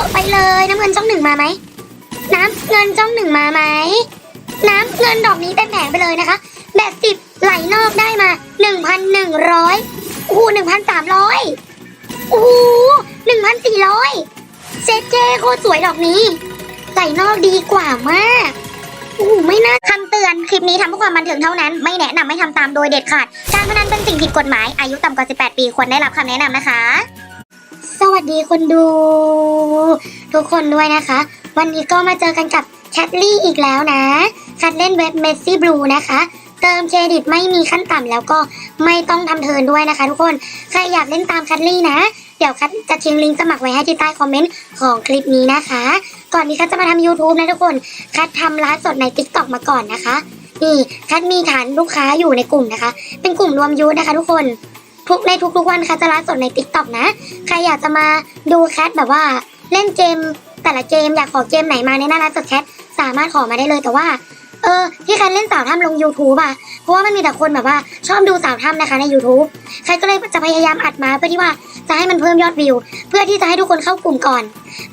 ะไปเลยน้ำเงินช่องหนึ่งมาไหมน้ำเงินช่องหนึ่งมาไหมน้ำเงินดอกนี้เต็มแผงไปเลยนะคะแบบสิบไหลนอกได้มาหนึ่งพันหนึ่งร้อยโอ้โหหนึ่งพันสามร้อยโอ้โหหนึ่งพันสี่ร้อยเซ็ตเจโคตรสวยดอกนี้ไหลนอกดีกว่ามากโอ้ไม่น่าคำเตือน คลิปนี้ทำเพื่อความบันเทิงเท่านั้น ไม่แนะนำให้ทำตามโดยเด็ดขาด การพนันเป็นสิ่งผิดกฎหมาย อายุต่ำกว่า 18 ปี ควรได้รับคำแนะนำนะคะ สวัสดีคนดู ทุกคนด้วยนะคะ วันนี้ก็มาเจอกันกับแคทลี่อีกแล้วนะคัดเล่นเว็บเมสซี่บลูนะคะ เติมเครดิตไม่มีขั้นต่ำแล้วก็ไม่ต้องทำเทิร์นด้วยนะคะ ทุกคน ใครอยากเล่นตามคัทลี่นะ เดี๋ยวคัทจะทิ้งลิงก์สมัครไว้ให้ที่ใต้คอมเมนต์ของคลิปนี้นะคะ ก่อนที่คัทจะมาทำ YouTube นะทุกคน คัททำไลฟ์สดใน t ิ k t o k มาก่อนนะคะนี่คัทมีฐานลูกค้าอยู่ในกลุ่มนะคะ เป็นกลุ่มรวมยูทนะคะ ทุกคน ทุกในทุกๆวันคัทจะไลฟ์สดใน t ิ k t o k นะ ใครอยากจะมาดูแคทแบบว่าเล่นเกมแต่ละเกมอยากขอเกมไหนมาในหน้าไลฟ์สดแคทสามารถขอมาได้เลยแต่ว่า เออที่แคทเล่นสาวถ้ำลง YouTube อะ เพราะว่ามันมีแต่คนแบบว่าชอบดูสาวถ้ำนะคะใน YouTube ใครก็เลยจะพยายามอัดมาเพื่อที่ว่าจะให้มันเพิ่มยอดวิว เพื่อที่จะให้ทุกคนเข้ากลุ่มก่อน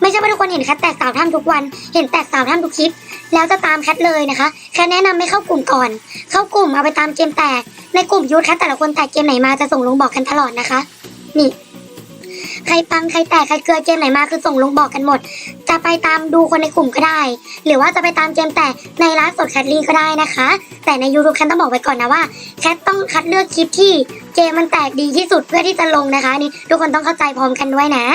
ไม่ใช่ว่าทุกคนเห็นแคทแตกสาวถ้ำทุกวัน เห็นแตกสาวถ้ำทุกคลิป แล้วจะตามแคทเลยนะคะ แคทแนะนำไม่เข้ากลุ่มก่อน เข้ากลุ่มเอาไปตามเกมแตก ในกลุ่มยูทแคทแต่ละคนแตกเกมไหนมาจะส่งลงบอกกันตลอดนะคะ นี่ ใครปังใครแตกใครเกลือเกมไหนมาคือส่งลงบอกกันหมด จะไปตามดูคนในกลุ่มก็ได้ หรือว่าจะไปตามเกมแตกในไลฟ์สดแคทลีก็ได้นะคะ แต่ใน YouTube แคทต้องบอกไว้ก่อนนะว่าแคทต้องคัดเลือกคลิปที่เกมมันแตกดีที่สุดเพื่อที่จะลงนะคะนี่ทุกคนต้องเข้าใจพร้อมกันด้วยนะ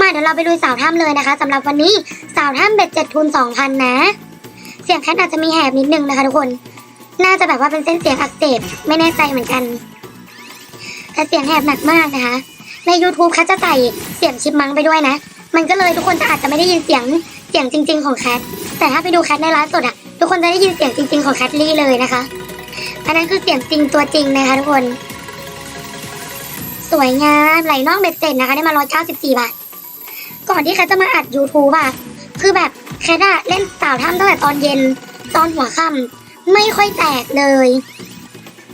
มาเดี๋ยวเราไปดูสาวถ้ำเลยนะคะสำหรับวันนี้สาวถ้ำเบ็ดเจ็ดทุนสองพันนะ เสียงแคทอาจจะมีแหบนิดนึงนะคะทุกคน น่าจะแบบว่าเป็นเส้นเสียงอักเสบไม่แน่ใจเหมือนกันแต่เสียงแหบหนักมากนะคะ ใน YouTube แคทจะใส่เสียงชิปมังไปด้วยนะ มันก็เลยทุกคนจะอาจจะไม่ได้ยินเสียงเสียงจริง ๆ ของแคทแต่ถ้าไปดูแคทในไลฟ์สดอะทุกคนจะได้ยินเสียงจริง ๆ ของแคทลี่เลยนะคะอันนั้นคือเสียงจริงตัวจริงนะคะทุกคน สวยงามไหลน่อกเบ็ดเสร็จนะคะ ได้มา194บาท ก่อนที่แคทจะมาอัด YouTube อะคือแบบแคทอะเล่นสาวถ้ำตั้งแต่ตอนเย็นตอนหัวค่ำไม่ค่อยแตกเลย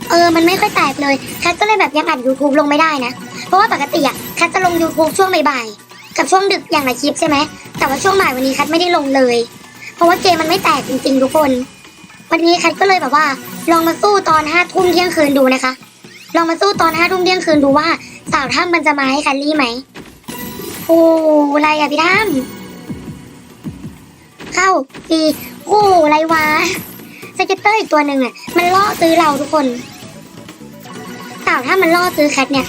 เออมันไม่ค่อยแตกเลยแคทก็เลยแบบยังอัด YouTube ลงไม่ได้นะ เพราะว่าปกติอะแคทจะลง YouTube ช่วงบ่ายๆกับช่วงดึกอย่างละคลิปใช่ไหมแต่ว่าช่วงบ่ายวันนี้แคทไม่ได้ลงเลย เพราะว่าเกมมันไม่แตกจริงๆทุกคน วันนี้แคทก็เลยแบบว่า ลองมาสู้ตอนห้าทุ่มเที่ยงคืนดูนะคะ ลองมาสู้ตอนห้าทุ่มเที่ยงคืนดูว่าสาวถ้ำมันจะมาให้แคลรี่ไหม โอ้อะไรอะพี่ถ้ำเข้าปีโอ้อะไรวะสเก็ตเตอร์อีกตัวหนึ่งอะมันล่อซื้อเราทุกคนสาวถ้ามันล่อซื้อแคทเนี่ย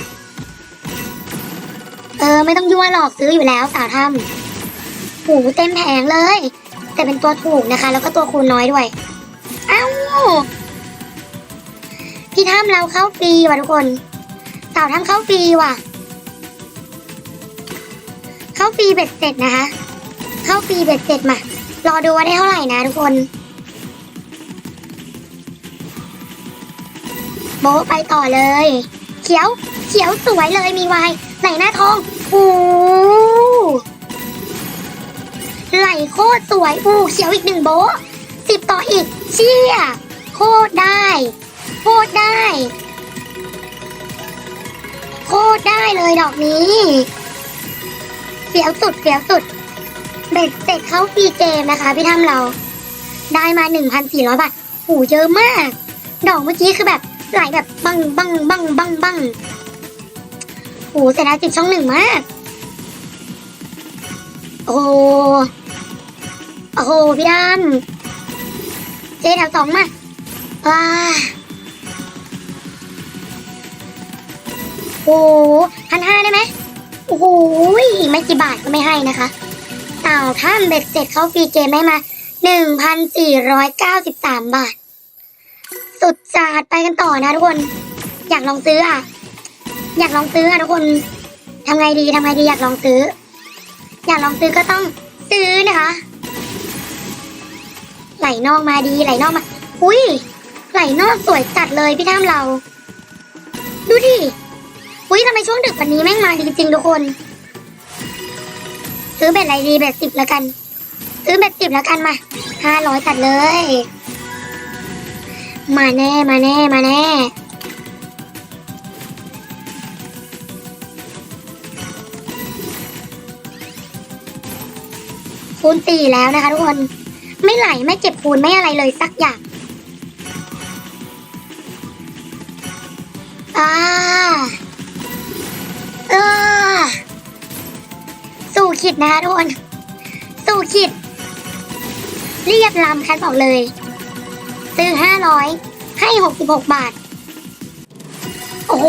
เออ ไม่ต้องยั่วหลอกซื้ออยู่แล้วสาวถ้ำหูเต็มแผงเลย แต่เป็นตัวถูกนะคะ แล้วก็ตัวคูณน้อยด้วย เอ้าพี่ถ้ำเราเข้าฟรีว่ะทุกคนสาวถ้ำเข้าฟรีว่ะาฟรีเบ็ดเสร็จนะคะ เข้าฟรีเบ็ดเสร็จมา รอดูว่าได้เท่าไหร่นะทุกคน โบไปต่อเลย เขียว เขียวสวยเลยมีวายไหลหน้าทองโอ้ไหลโคตรสวยอู้เขียวอีกหนึ่งโบสิบต่ออีก เชี่ย โคตรได้ โคตรได้ โคตรได้เลยดอกนี้ เสียวสุดเสียวสุดเบ็ดเสร็จเข้าฟรีเกมนะคะพี่ทำเรา ได้มา 1,400 บาทโหูเยอะมาก ดอกเมื่อกี้คือแบบไหลแบบบังบังบังบังบังโหเสียดายจิตช่องหนึ่งมาก โอ้โหโอ้โหพี่ดำเจ๊แถวสองมาว้าโอ้พันห้าได้ไหม โอ้โหไม่กี่บาทก็ไม่ให้นะคะเต่าท่ามเบ็ดเสร็จเขาฟรีเกมได้มาหนึ่งพันสี่ร้อยเก้าสิบสามบาท สุดจัดไปกันต่อนะทุกคน อยากลองซื้ออะ อยากลองซื้ออะทุกคนทำไงดีทำไงดีอยากลองซื้อ อยากลองซื้อก็ต้องซื้อนะคะ ไหลนอกมาดีไหลนอกมา อุ้ยไหลนอกสวยจัดเลยพี่ท่ามเรา ดูดิ อุ้ยทำไมช่วงดึกวันนี้แม่งมาดีจริงๆทุกคน ซื้อเบ็ดอะไรดีเบ็ดสิบแล้วกัน ซื้อเบ็ดสิบแล้วกันมาห้าร้อยจัดเลย มาแน่มาแน่มาแน่คูณตีแล้วนะคะทุกคน ไม่ไหลไม่เก็บคูณไม่อะไรเลยสักอย่างอ่า สู่ขิดนะคะทุกคน สู่ขิด เรียบลำคันบอกเลย ซื้อห้าร้อยให้หกสิบหกบาท โอ้โห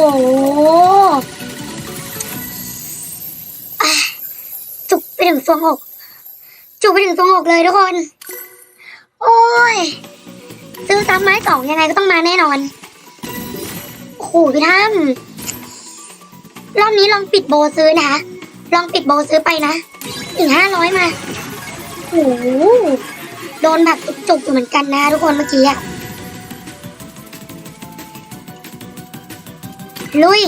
จุกไปถึงทรวงอก จุกไปถึงทรวงอกเลยทุกคน โอ้ย ซื้อซ้ำไม้สองยังไงก็ต้องมาแน่นอน โอ้โหพี่ท่าม รอบนี้ลองปิดโบซื้อนะคะ ลองปิดโบซื้อไปนะอีกห้าร้อยมาโอ้โหโดนแบบจุกๆอยู่เหมือนกันนะทุกคนเมื่อกี้อะลุย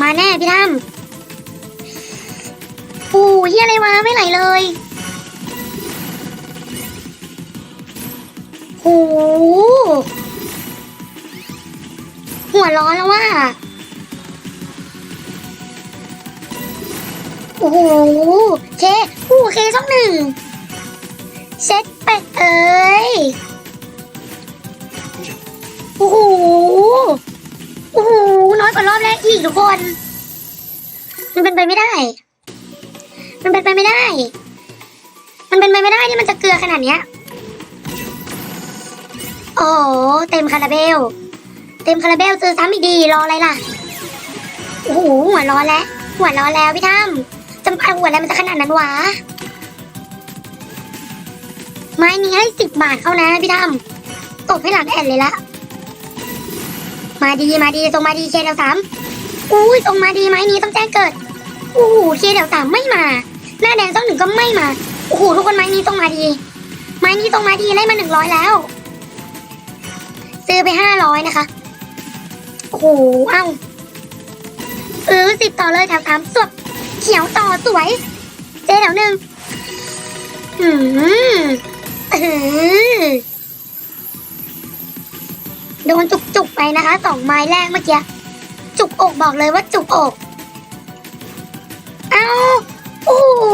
มาแน่พี่ท่ามโอ้ยอะไรวะไม่ไหลเลยโอ้โหหัวร้อนแล้วว่า อ้โหเคโอ้เคช่องหนึ่งเช็ดเป็ดเอ้ยโอ้โหโอ้โหน้อยกว่ารอบแรกอีกทุกคน มันเป็นไปไม่ได้ มันเป็นไปไม่ได้ มันเป็นไปไม่ได้ที่มันจะเกลือขนาดเนี้ยโอ้โหเต็มคาราเบล เต็มคาราเบลซื้อซ้ำอีกดีรออะไรล่ะโอ้โหหัวร้อนแล้วหัวร้อนแล้วพี่ตั้ม จำพันหัวอะไรมันจะขนาดนั้นวะ ไม้นี้ให้สิบบาทเข้านะพี่ดำตบให้หลังแอนเลยละ มาดีมาดีส่งมาดีเคเดวสามอุ้ยส่งมาดีไม้นี้ต้องแจ้งเกิดโอ้โหเคเดวสามไม่มา หน้าแดงต้องหนึ่งก็ไม่มาโอ้โหทุกคนไม้นี้ต้องมาดี ไม้นี้ต้องมาดีได้มาหนึ่งร้อยแล้ว ซื้อไปห้าร้อยนะคะโอ้โหเอ้าเออสิบต่อเลยแถวสามสวบเขียวต่อสวย เจ๊แถวหนึ่งอืมเอโดนจุกๆไปนะคะสองไม้แรกเมื่อกี้จุกอกบอกเลยว่าจุกอกเอาโอ้โห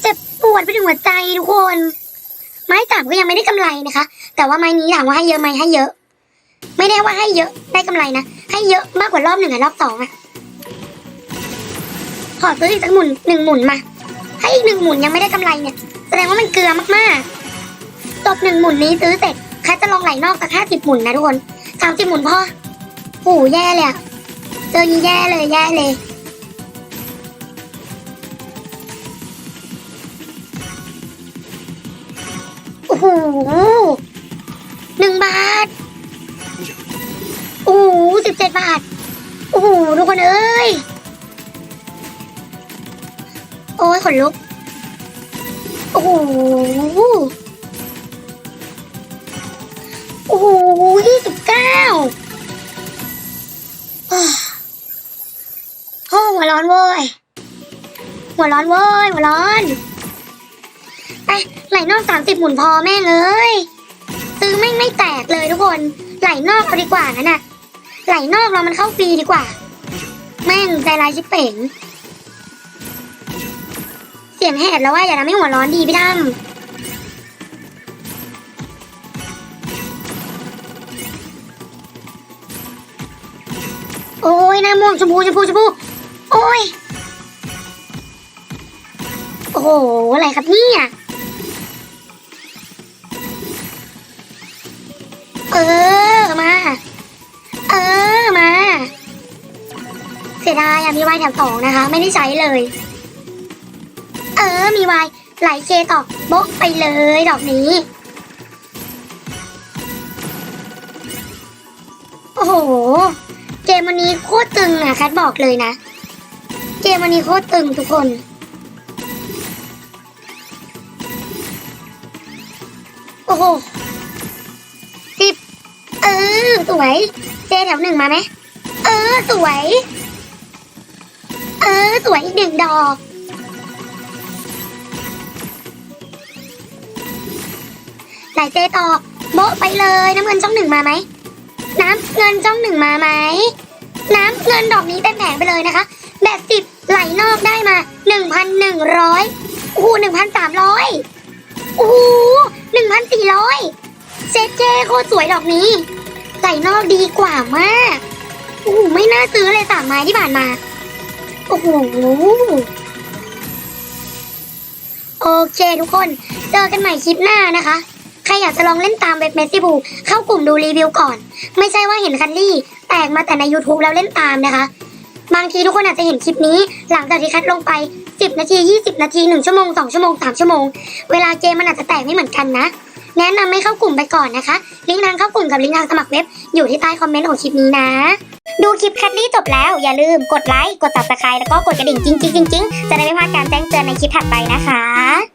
เจ็บปวดไปถึงหัวใจทุกคน ไม้สามก็ยังไม่ได้กำไรนะคะ แต่ว่าไม้นี้ถามว่าให้เยอะไหมให้เยอะ ไม่ได้ว่าให้เยอะได้กำไรนะ ให้เยอะมากกว่ารอบหนึ่งอะรอบสองอะขอซื้ออีกสักหมุนหนึ่งหมุนมา ถ้าอีกหนึ่งหมุนยังไม่ได้กำไรเนี่ย แสดงว่ามันเกลือมากๆจบหนึ่งหมุนนี้ซื้อเสร็จใครจะลองไหลนอกสักห้าสิบหมุนนะทุกคนสามสิบหมุนพอโอ้แย่เลยอะเจอนี้แย่เลยแย่เลยโอ้โห ยขนลุก โอ้โหโอ้โหยี่สิบเก้าโอ้หัวร้อนเว้ย หัวร้อนเว้ย หัวร้อน ไป ไหลนอกสามสิบหมุนพอแม่เอ้ยซื้อแม่ไม่แตกเลยทุกคน ไหลนอกเอาดีกว่างั้นน่ะ ไหลนอกเรามันเข้าฟรีดีกว่า แม่งใจร้ายชิบเป๋ง เสียงแหบแล้วว่าอย่าทำให้หัวร้อนดีพี่ตั้มโอ้ยหน้าม่วงชมพูชมพูชมพูโอ้ย โอ้โห อะไรครับเนี่ยเออ มา เออ มา เสียดายอะมีไวน์แถวสองนะคะ ไม่ได้ใช้เลย เออ มีไวน์ไหลเคต่อโบ๊ะไปเลยดอกนี้ โอ้โห เกมวันนี้โคตรตึงอะแคทบอกเลยนะ เกมวันนี้โคตรตึงทุกคน โอ้โหสิบเออ สวย เจแถวหนึ่งมาไหม เออ สวย เออ สวยอีกหนึ่งดอก ไหลเจต่อโบะไปเลยน้ำเงินช่องหนึ่งมาไหมน้ำเงินช่องหนึ่งมาไหมน้ำเงินดอกนี้เต็มแผงไปเลยนะคะแบบสิบไหลนอกได้มาหนึ่งนหนึ่งร้อยโอ้โหหนึ่งพันสามร้อยโอ้โหหนึ่งพันสี่ร้อยเซเจโคตรสวยดอกนี้ใส่นอกดีกว่ามากโอ้โหไม่น่าซื้อเลยสามไม้ที่ผ่านมาโอ้โหโอเคทุกคน เจอกันใหม่คลิปหน้านะคะ ใครอยากจะลองเล่นตามเว็บเมสซี่บูเข้ากลุ่มดูรีวิวก่อน ไม่ใช่ว่าเห็นคันลี่แตกมาแต่ใน YouTube แล้วเล่นตามนะคะ บางทีทุกคนอาจจะเห็นคลิปนี้ หลังจากที่คัดลงไป 10 นาที 20 นาที 1 ชั่วโมง 2 ชั่วโมง 3 ชั่วโมง เวลาเกมมันอาจจะแตกไม่เหมือนกันนะ แนะนำให้เข้ากลุ่มไปก่อนนะคะ ลิงก์ทางเข้ากลุ่มกับลิงก์ทางสมัครเว็บอยู่ที่ใต้คอมเมนต์ของคลิปนี้นะดูคลิปคัดลี่จบแล้วอย่าลืมกดไลค์ กด subscribe แล้วก็กดกระดิ่งจริงๆๆๆจะได้ไม่พลาดการแจ้งเตือนในคลิปถัดไปนะคะ